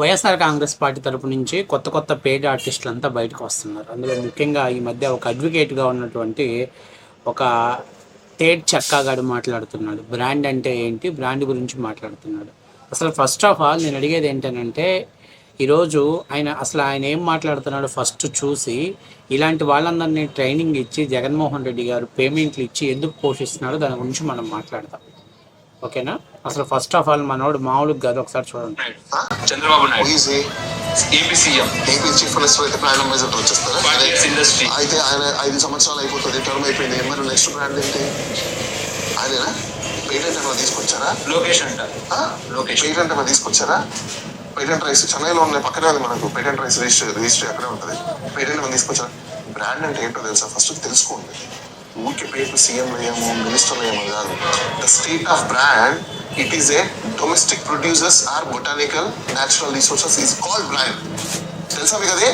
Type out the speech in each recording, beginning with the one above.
YSR Congress party తరపు నుంచి కొత్త కొత్త పేడ్ ఆర్టిస్టులు అంతా బయటకు వస్తున్నారు. అందులో ముఖ్యంగా ఈ మధ్య ఒక అడ్వకేట్గా ఉన్నటువంటి ఒక తేడ్ చక్కాగాడు మాట్లాడుతున్నాడు. బ్రాండ్ అంటే ఏంటి? బ్రాండ్ గురించి మాట్లాడుతున్నాడు. అసలు ఫస్ట్ ఆఫ్ ఆల్ నేను అడిగేది ఏంటంటే ఈరోజు ఆయన అసలు ఆయన ఏం మాట్లాడుతున్నాడు ఫస్ట్ చూసి ఇలాంటి వాళ్ళందరినీ ట్రైనింగ్ ఇచ్చి జగన్మోహన్ రెడ్డి గారు పేమెంట్లు ఇచ్చి ఎందుకు పోషిస్తున్నాడో దాని గురించి మనం మాట్లాడతాం. ఓకేనా? అసలు ఫస్ట్ ఆఫ్ ఆల్ మనోడు మామూలుగా కాదు ఒకసారి చూడండి. Chandrababu Naidu. Easy AP CM. AP chief minister అయితే వచ్చేస్తారా? ఇండస్ట్రీ అయితే ఆయన ఐదు సంవత్సరాలు అయిపోతుంది టర్మ్ అయిపోయింది. మరి నెక్స్ట్ బ్రాండ్ ఏంటి? ఆయనేనా? పేటెంట్ ఏమైనా తీసుకొచ్చారా? లోకేష్ అంటారు లోకేష్. పేటెంట్ ఏమైనా తీసుకొచ్చారా? పేటెంట్ రైస్ చెన్నైలో ఉన్నాయి పక్కనే ఉంది మనకు. పేటెంట్ రైస్ రిజిస్టర్ రిజిస్ట్రీ అక్కడే ఉంటుంది. పేటెంట్ ఏమైనా తీసుకొచ్చారా? బ్రాండ్ అంటే ఏంటో తెలుసా? ఫస్ట్ తెలుసుకోండి. ఊరికి పేరు సీఎం వేయము మినిస్టర్ వేయము కాదు. The state of brand it is a domestic producers are botanical natural resources is called brand తెలుసా మీకు అదే?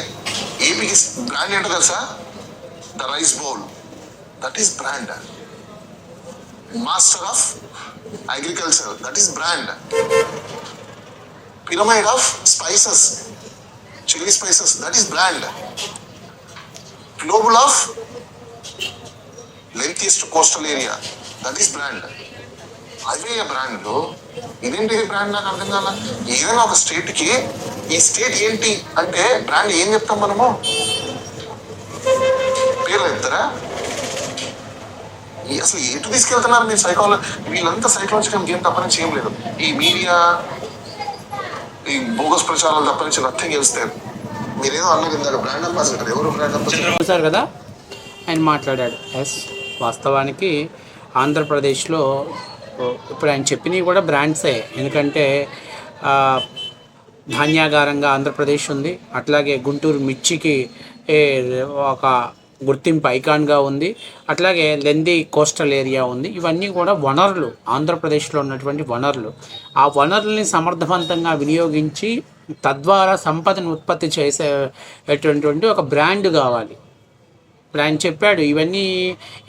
ఏపీకి బ్రాండ్ ఏంటో తెలుసా? The rice bowl that is brand master of agriculture that is brand pyramid of spices chilli spices that is brand global of lengthiest coastal area that is brand అదే brand ఇదేంటి brand నాకు అర్థం కాల? ఏదైనా ఒక స్టేట్కి ఈ స్టేట్ ఏంటి అంటే బ్రాండ్ ఏం చెప్తాం మనము? పేర్లు చెప్తారా? ఈ అసలు ఎటు తీసుకెళ్తున్నారు మీరు సైకాలజీ వీళ్ళంతా సైకలాజికల్ గేమ్ తప్ప నుంచి ఏం లేదు. ఈ మీడియా ఈ బోగస్ ప్రచారాలు తప్ప నుంచి నథింగ్ గెలుస్తారు మీరేదో అన్నారు ఇందాక బ్రాండ్ అంబాసిడర్ ఎవరు బ్రాండ్ అంబాసిడర్ కదా? ఆయన మాట్లాడాడు. ఎస్ వాస్తవానికి ఆంధ్రప్రదేశ్లో ఇప్పుడు ఆయన చెప్పినవి కూడా బ్రాండ్సే. ఎందుకంటే ధాన్యాగారంగా ఆంధ్రప్రదేశ్ ఉంది. అట్లాగే గుంటూరు మిర్చికి ఏ, ఒక గుర్తింపు ఐకాన్గా ఉంది. అట్లాగే లెందీ కోస్టల్ ఏరియా ఉంది. ఇవన్నీ కూడా వనరులు. ఆంధ్రప్రదేశ్లో ఉన్నటువంటి వనరులు. ఆ వనరుల్ని సమర్థవంతంగా వినియోగించి తద్వారా సంపదను ఉత్పత్తి చేసేటువంటి ఒక బ్రాండ్ కావాలి. ఇప్పుడు ఆయన చెప్పాడు ఇవన్నీ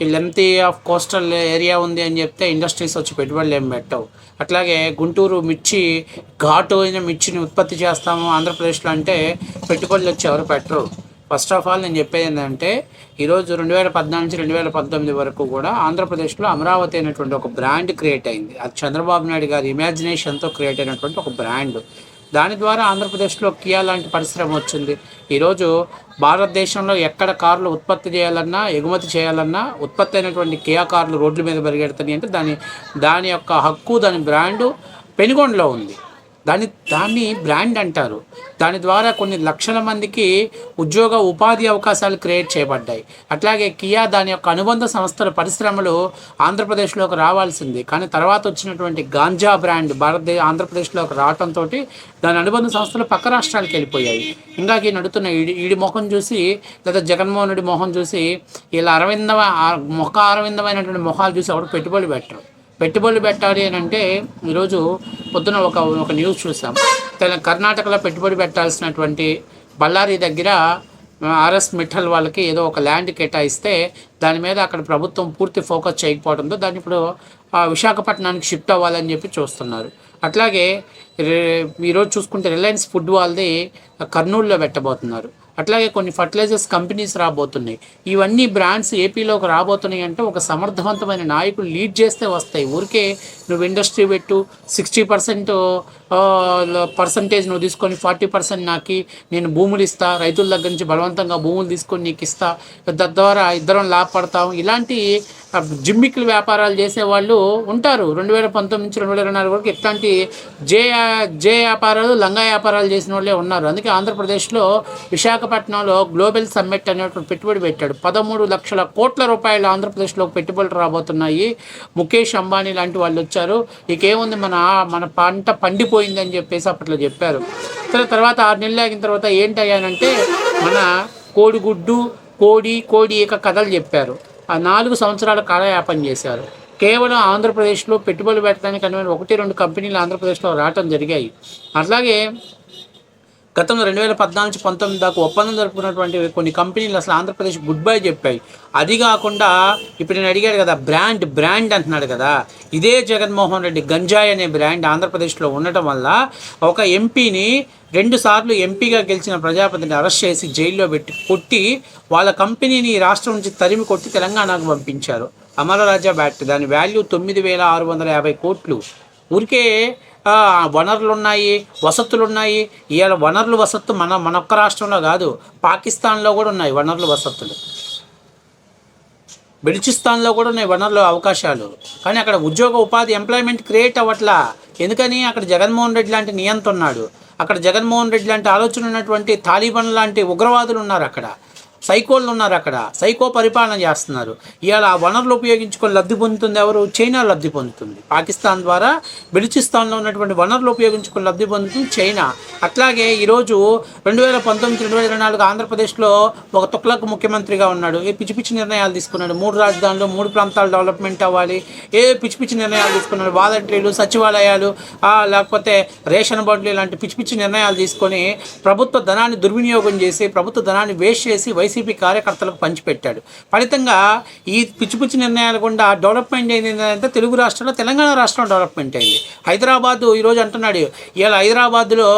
ఈ లెంత్ ఆఫ్ కోస్టల్ ఏరియా ఉంది అని చెప్తే ఇండస్ట్రీస్ వచ్చి పెట్టుబడులు ఏం పెట్టవు. అట్లాగే గుంటూరు మిర్చి ఘాటు అయిన మిర్చిని ఉత్పత్తి చేస్తాము ఆంధ్రప్రదేశ్లో అంటే పెట్టుబడులు వచ్చి ఎవరు పెట్టరు. ఫస్ట్ ఆఫ్ ఆల్ నేను చెప్పేది ఏంటంటే ఈరోజు రెండు వేల పద్నాలుగు నుంచి రెండు వేల పంతొమ్మిది వరకు కూడా ఆంధ్రప్రదేశ్లో అమరావతి అనేటువంటి ఒక బ్రాండ్ క్రియేట్ అయింది. అది చంద్రబాబు నాయుడు గారి ఇమాజినేషన్తో క్రియేట్ అయినటువంటి ఒక బ్రాండ్ దాని ద్వారా ఆంధ్రప్రదేశ్లో కియా లాంటి పరిశ్రమ వచ్చింది. ఈరోజు భారతదేశంలో ఎక్కడ కార్లు ఉత్పత్తి చేయాలన్నా ఎగుమతి చేయాలన్నా ఉత్పత్తి అయినటువంటి కియా కార్లు రోడ్ల మీద పరిగెడుతున్నాయి అంటే దాని దాని యొక్క హక్కు దాని బ్రాండు పెనుగొండలో ఉంది. దాని దాన్ని బ్రాండ్ అంటారు. దాని ద్వారా కొన్ని లక్షల మందికి ఉద్యోగ ఉపాధి అవకాశాలు క్రియేట్ చేయబడ్డాయి. అట్లాగే కియా దాని యొక్క అనుబంధ సంస్థల పరిశ్రమలు ఆంధ్రప్రదేశ్లోకి రావాల్సింది. కానీ తర్వాత వచ్చినటువంటి గాంజా బ్రాండ్ భారతదేశ ఆంధ్రప్రదేశ్లోకి రావడంతో దాని అనుబంధ సంస్థలు పక్క రాష్ట్రాలకు వెళ్ళిపోయాయి. ఇంకా ఈ నడుతున్న ఈడి ఈడి మొహం చూసి లేదా జగన్మోహన్ రెడ్డి మొహం చూసి ఇలా అరవిందవ ముఖ అరవిందమైనటువంటి మొహాలు చూసి ఎవరు పెట్టుబడి పెట్టరు. పెట్టుబడులు పెట్టాలి అని అంటే ఈరోజు పొద్దున ఒక ఒక న్యూస్ చూసాం. తెల కర్ణాటకలో పెట్టుబడి పెట్టాల్సినటువంటి బళ్ళారి దగ్గర ఆర్ఎస్ మిఠల్ వాళ్ళకి ఏదో ఒక ల్యాండ్ కేటాయిస్తే దాని మీద అక్కడ ప్రభుత్వం పూర్తి ఫోకస్ చేయకపోవడంతో దాన్ని ఇప్పుడు విశాఖపట్నానికి షిఫ్ట్ అవ్వాలని చెప్పి చూస్తున్నారు. అట్లాగే రే- ఈరోజు చూసుకుంటే రిలయన్స్ ఫుడ్ వాళ్ళది కర్నూలులో పెట్టబోతున్నారు. అట్లాగే కొన్ని ఫర్టిలైజర్స్ కంపెనీస్ రాబోతున్నాయి. ఇవన్నీ బ్రాండ్స్ ఏపీలోకి రాబోతున్నాయి అంటే ఒక సమర్థవంతమైన నాయకులు లీడ్ చేస్తే వస్తాయి. ఊరికే నువ్వు ఇండస్ట్రీ పెట్టు సిక్స్టీ పర్సెంట్ పర్సంటేజ్ నువ్వు తీసుకొని ఫార్టీ పర్సెంట్ నాకు నేను భూములు ఇస్తా రైతుల దగ్గర నుంచి బలవంతంగా భూములు తీసుకొని నీకు ఇస్తా తద్వారా ఇద్దరం లాభపడతాం. ఇలాంటి జిమ్మిక్లు వ్యాపారాలు వ్యాపారాలు చేసేవాళ్ళు ఉంటారు. రెండు వేల పంతొమ్మిది నుంచి రెండు వేల ఇరవై నాలుగు వరకు ఇట్లాంటి జే జే వ్యాపారాలు లంగా వ్యాపారాలు చేసిన వాళ్ళే ఉన్నారు. అందుకే ఆంధ్రప్రదేశ్లో విశాఖపట్నంలో గ్లోబల్ సమ్మిట్ అనేటువంటి పెట్టుబడి పెట్టాడు. పదమూడు లక్షల కోట్ల రూపాయలు ఆంధ్రప్రదేశ్లో పెట్టుబడులు రాబోతున్నాయి. ముఖేష్ అంబానీ లాంటి వాళ్ళు వచ్చారు. ఇకేముంది మన మన పంట పండిపోయిందని చెప్పేసి అప్పట్లో చెప్పారు. తర్వాత ఆరు నెలలు ఆగిన తర్వాత ఏంటయ్యానంటే మన కోడిగుడ్డు కోడి కోడి యొక్క కథలు చెప్పారు. నాలుగు సంవత్సరాల కాలయాపన చేశారు. కేవలం ఆంధ్రప్రదేశ్లో పెట్టుబడులు పెట్టడానికి అనువైన ఒకటి రెండు కంపెనీలు ఆంధ్రప్రదేశ్లో రావటం జరిగాయి. అట్లాగే గతంలో రెండు వేల పద్నాలుగు పంతొమ్మిది దాకా ఒప్పందం జరుపుకున్నటువంటి కొన్ని కంపెనీలు అసలు ఆంధ్రప్రదేశ్ గుడ్ బై చెప్పాయి. అది కాకుండా ఇప్పుడు నేను అడిగాడు కదా బ్రాండ్ బ్రాండ్ అంటున్నాడు కదా. ఇదే జగన్మోహన్ రెడ్డి గంజాయి అనే బ్రాండ్ ఆంధ్రప్రదేశ్లో ఉండటం వల్ల ఒక ఎంపీని రెండు సార్లు ఎంపీగా గెలిచిన ప్రజాపతిని అరెస్ట్ చేసి జైల్లో పెట్టి కొట్టి వాళ్ళ కంపెనీని రాష్ట్రం నుంచి తరిమి కొట్టి తెలంగాణకు పంపించారు. అమరరాజా బ్యాట్ దాని వాల్యూ తొమ్మిది వేల ఆరు వందల యాభై కోట్లు. ఊరికే వనరులు ఉన్నాయి వసతులు ఉన్నాయి ఇవాళ వనరులు వసత్తు మన మన ఒక్క రాష్ట్రంలో కాదు పాకిస్తాన్లో కూడా ఉన్నాయి వనరులు వసతులు బెలుచిస్తాన్లో కూడా ఉన్నాయి వనరులు అవకాశాలు. కానీ అక్కడ ఉద్యోగ ఉపాధి ఎంప్లాయ్మెంట్ క్రియేట్ అవ్వట్లా. ఎందుకని? అక్కడ జగన్మోహన్ రెడ్డి లాంటి నియంత ఉన్నాడు. అక్కడ జగన్మోహన్ రెడ్డి లాంటి ఆలోచన ఉన్నటువంటి తాలిబాన్ లాంటి ఉగ్రవాదులు ఉన్నారు అక్కడ. సైకోళ్ళు ఉన్నారు అక్కడ సైకో పరిపాలన చేస్తున్నారు. ఇవాళ ఆ వనరులు ఉపయోగించుకొని లబ్ధి పొందుతుంది ఎవరు? చైనా లబ్ధి పొందుతుంది. పాకిస్తాన్ ద్వారా బెలిచిస్తాన్లో ఉన్నటువంటి వనరులు ఉపయోగించుకొని లబ్ధి పొందుతుంది చైనా. అట్లాగే ఈరోజు రెండు వేల పంతొమ్మిది రెండు వేల ఇరవై నాలుగు ఆంధ్రప్రదేశ్లో ఒక తుక్లక్ ముఖ్యమంత్రిగా ఉన్నాడు. ఏ పిచ్చి పిచ్చి నిర్ణయాలు తీసుకున్నాడు? మూడు రాజధానులు మూడు ప్రాంతాలు డెవలప్మెంట్ అవ్వాలి. ఏ పిచ్చి పిచ్చి నిర్ణయాలు తీసుకున్నాడు? వాలంటీర్లు సచివాలయాలు లేకపోతే రేషన్ బోర్డులు ఇలాంటి పిచ్చి పిచ్చి నిర్ణయాలు తీసుకొని ప్రభుత్వ ధనాన్ని దుర్వినియోగం చేసి ప్రభుత్వ ధనాన్ని వేస్ట్ చేసి వైసీపీ కార్యకర్తలకు పంచిపెట్టాడు. ఫలితంగా ఈ పిచ్చి పిచ్చి నిర్ణయాలు గుండా డెవలప్మెంట్ అయింది ఏంటంటే తెలుగు రాష్ట్రంలో తెలంగాణ రాష్ట్రం డెవలప్మెంట్ అయింది. హైదరాబాద్ ఈరోజు అంటున్నాడు ఇవాళ హైదరాబాద్లో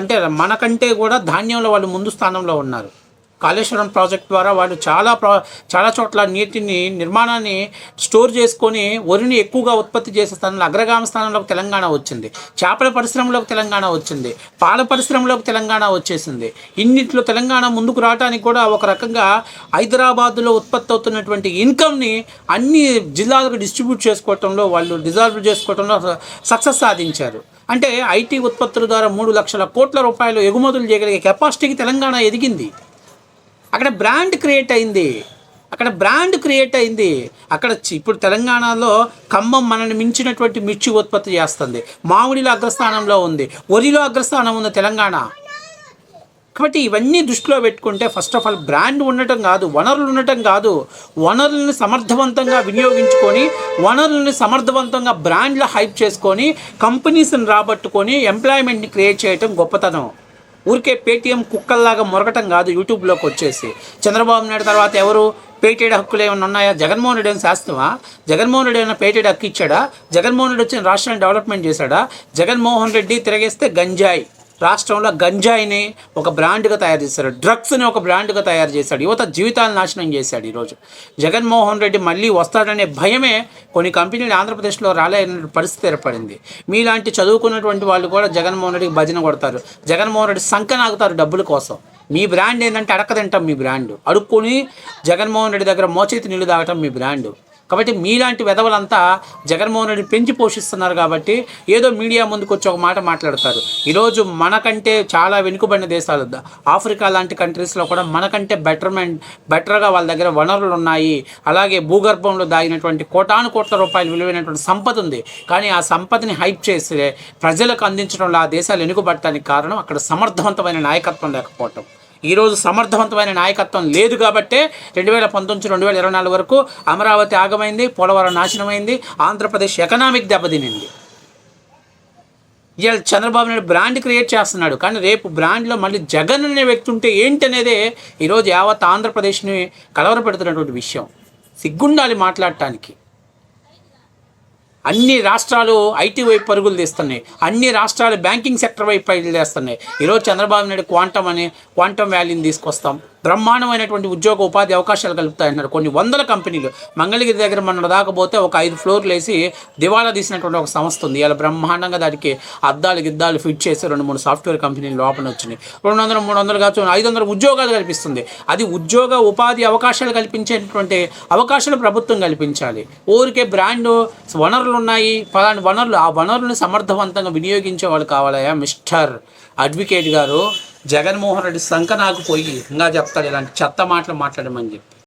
అంటే మనకంటే కూడా ధాన్యంలో వాళ్ళు ముందు స్థానంలో ఉన్నారు. కాళేశ్వరం ప్రాజెక్ట్ ద్వారా వాళ్ళు చాలా ప్రా చాలా చోట్ల నీటిని నిర్మాణాన్ని స్టోర్ చేసుకొని వరిని ఎక్కువగా ఉత్పత్తి చేసే స్థానంలో అగ్రగామ స్థానంలోకి తెలంగాణ వచ్చింది. చేపల పరిశ్రమలోకి తెలంగాణ వచ్చింది. పాల పరిశ్రమలోకి తెలంగాణ వచ్చేసింది. ఇన్నిట్లో తెలంగాణ ముందుకు రావడానికి కూడా ఒక రకంగా హైదరాబాద్లో ఉత్పత్తి అవుతున్నటువంటి ఇన్కమ్ని అన్ని జిల్లాలకు డిస్ట్రిబ్యూట్ చేసుకోవటంలో వాళ్ళు డిజాల్వ్ చేసుకోవటంలో సక్సెస్ సాధించారు. అంటే ఐటీ ఉత్పత్తుల ద్వారా మూడు లక్షల కోట్ల రూపాయలు ఎగుమతులు చేయగలిగే కెపాసిటీకి తెలంగాణ ఎదిగింది. అక్కడ బ్రాండ్ క్రియేట్ అయింది. అక్కడ బ్రాండ్ క్రియేట్ అయింది. అక్కడ చి- ఇప్పుడు తెలంగాణలో ఖమ్మం మనల్ని మించినటువంటి మిర్చి ఉత్పత్తి చేస్తుంది. మామిడిలో అగ్రస్థానంలో ఉంది. వరిలో అగ్రస్థానం ఉంది తెలంగాణ. కాబట్టి ఇవన్నీ దృష్టిలో పెట్టుకుంటే ఫస్ట్ ఆఫ్ ఆల్ బ్రాండ్ ఉండటం కాదు వనరులు ఉండటం కాదు. వనరులను సమర్థవంతంగా వినియోగించుకొని వనరులను సమర్థవంతంగా బ్రాండ్ల హైప్ చేసుకొని కంపెనీస్ని రాబట్టుకొని ఎంప్లాయ్మెంట్ని క్రియేట్ చేయటం గొప్పతనం. ఊరికే పేటీఎం కుక్కల్లాగా మొరగటం కాదు యూట్యూబ్లోకి వచ్చేసి. చంద్రబాబు నాయుడు తర్వాత ఎవరు? పేటెడ్ హక్కులు ఏమైనా ఉన్నాయా? జగన్మోహన్ రెడ్డి అని శాస్త్రమా? జగన్మోహన్ రెడ్డి ఏమైనా పేటెడ్ హక్కు ఇచ్చాడా? జగన్మోహన్ రెడ్డి వచ్చిన రాష్ట్రాన్ని డెవలప్మెంట్ చేశాడా? జగన్మోహన్ రెడ్డి తిరగేస్తే గంజాయి. రాష్ట్రంలో గంజాయిని ఒక బ్రాండ్గా తయారు చేశాడు. డ్రగ్స్ని ఒక బ్రాండ్గా తయారు చేశాడు. యువత జీవితాలను నాశనం చేశాడు ఈరోజు. జగన్మోహన్ రెడ్డి మళ్ళీ వస్తాడనే భయమే కొన్ని కంపెనీలు ఆంధ్రప్రదేశ్లో రాలేని పరిస్థితి ఏర్పడింది. మీలాంటి చదువుకున్నటువంటి వాళ్ళు కూడా జగన్మోహన్ రెడ్డికి భజన కొడతారు. జగన్మోహన్ రెడ్డి సంకనాగుతారు డబ్బుల కోసం. మీ బ్రాండ్ ఏంటంటే అడక తింటాం మీ బ్రాండ్. అడుక్కొని జగన్మోహన్ రెడ్డి దగ్గర మోచేతి నీళ్ళు తాగటం మీ బ్రాండ్. కాబట్టి మీలాంటి వెధవలంతా జగన్మోహన్ రెడ్డి పెంచి పోషిస్తున్నారు కాబట్టి ఏదో మీడియా ముందుకు వచ్చి ఒక మాట మాట్లాడతారు. ఈరోజు మనకంటే చాలా వెనుకబడిన దేశాలు ఆఫ్రికా లాంటి కంట్రీస్లో కూడా మనకంటే బెటర్మెంట్ బెటర్గా వాళ్ళ దగ్గర వనరులు ఉన్నాయి. అలాగే భూగర్భంలో దాగినటువంటి కోటాను కోట్ల రూపాయలు విలువైనటువంటి సంపద ఉంది. కానీ ఆ సంపదని హైప్ చేసి ప్రజలకు అందించడంలో ఆ దేశాలు వెనుకబడటానికి కారణం అక్కడ సమర్థవంతమైన నాయకత్వం లేకపోవటం. ఈరోజు సమర్థవంతమైన నాయకత్వం లేదు కాబట్టే రెండు వేల పంతొమ్మిది రెండు వేల ఇరవై నాలుగు వరకు అమరావతి ఆగమైంది పోలవరం నాశనమైంది ఆంధ్రప్రదేశ్ ఎకనామిక్ దెబ్బతినింది. ఇవాళ చంద్రబాబు నాయుడు బ్రాండ్ క్రియేట్ చేస్తున్నాడు. కానీ రేపు బ్రాండ్లో మళ్ళీ జగన్ అనే వ్యక్తి ఉంటే ఏంటనేదే ఈరోజు యావత్ ఆంధ్రప్రదేశ్ని కలవరపెడుతున్నటువంటి విషయం. సిగ్గుండాలి మాట్లాడటానికి. అన్ని రాష్ట్రాలు ఐటీ వైపు పరుగులు తీస్తున్నాయి. అన్ని రాష్ట్రాలు బ్యాంకింగ్ సెక్టర్ వైపు పరుగులు తీస్తున్నాయి. ఈరోజు చంద్రబాబు నాయుడు క్వాంటమ్ అని క్వాంటమ్ వ్యాలీని తీసుకొస్తాం. బ్రహ్మాండమైనటువంటి ఉద్యోగ ఉపాధి అవకాశాలు కలుపుతాయన్నారు. కొన్ని వందల కంపెనీలు మంగళగిరి దగ్గర మన దాకపోతే ఒక ఐదు ఫ్లోర్లు వేసి దివాలా తీసినటువంటి ఒక సంస్థ ఉంది. ఇలా బ్రహ్మాండంగా దానికి అద్దాలు గిద్దాలు ఫిట్ చేసి రెండు మూడు సాఫ్ట్వేర్ కంపెనీలు లోపల వచ్చినాయి. రెండు వందలు మూడు వందలు కావచ్చు ఐదు వందల ఉద్యోగాలు కల్పిస్తుంది. అది ఉద్యోగ ఉపాధి అవకాశాలు కల్పించేటువంటి అవకాశాలు ప్రభుత్వం కల్పించాలి. ఊరికే బ్రాండ్ వనరులు ఉన్నాయి. పలాంటి వనరులు ఆ వనరులను సమర్థవంతంగా వినియోగించే వాళ్ళు కావాలయా మిస్టర్. అడ్వకేట్ గారు జగన్మోహన్ రెడ్డి సంఖ నాకు పోయి ఇంకా చెప్తాడు ఇలాంటి చెత్త మాటలు మాట్లాడమని చెప్పి.